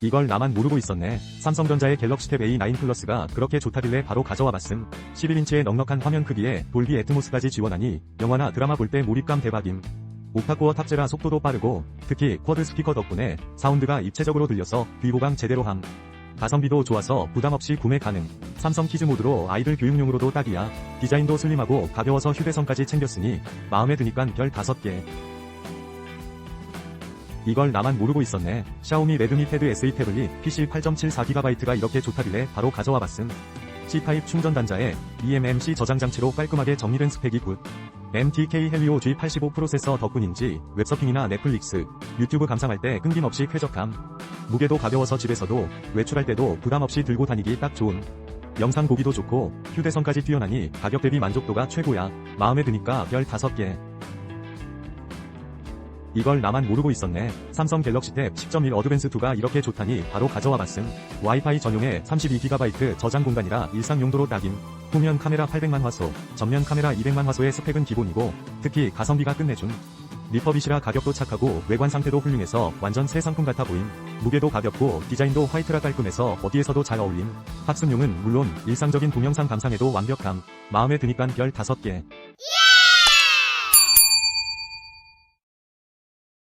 이걸 나만 모르고 있었네. 삼성전자의 갤럭시 탭 A9 플러스가 그렇게 좋다길래 바로 가져와 봤음. 11인치의 넉넉한 화면 크기에 돌비 애트모스까지 지원하니 영화나 드라마 볼 때 몰입감 대박임. 옥타코어 탑재라 속도도 빠르고 특히 쿼드 스피커 덕분에 사운드가 입체적으로 들려서 귀보강 제대로 함. 가성비도 좋아서 부담없이 구매 가능. 삼성 키즈 모드로 아이들 교육용으로도 딱이야. 디자인도 슬림하고 가벼워서 휴대성까지 챙겼으니 마음에 드니깐 별 5개. 이걸 나만 모르고 있었네. 샤오미 레드미 패드 SE 태블릿 PC 8.74GB가 이렇게 좋다길래 바로 가져와 봤음. C 타입 충전 단자에 eMMC 저장 장치로 깔끔하게 정리된 스펙이 굿. MTK 헬리오 G85 프로세서 덕분인지 웹서핑이나 넷플릭스, 유튜브 감상할 때 끊김없이 쾌적함. 무게도 가벼워서 집에서도 외출할 때도 부담 없이 들고 다니기 딱 좋은. 영상 보기도 좋고 휴대성까지 뛰어나니 가격 대비 만족도가 최고야. 마음에 드니까 별 5개. 이걸 나만 모르고 있었네. 삼성 갤럭시 탭 10.1 어드밴스 2가 이렇게 좋다니 바로 가져와 봤음. 와이파이 전용에 32GB 저장 공간이라 일상 용도로 딱임. 후면 카메라 800만 화소, 전면 카메라 200만 화소의 스펙은 기본이고 특히 가성비가 끝내준. 리퍼빗이라 가격도 착하고 외관 상태도 훌륭해서 완전 새 상품 같아 보임. 무게도 가볍고 디자인도 화이트라 깔끔해서 어디에서도 잘 어울림. 학습용은 물론 일상적인 동영상 감상에도 완벽함. 마음에 드니깐 별 5개.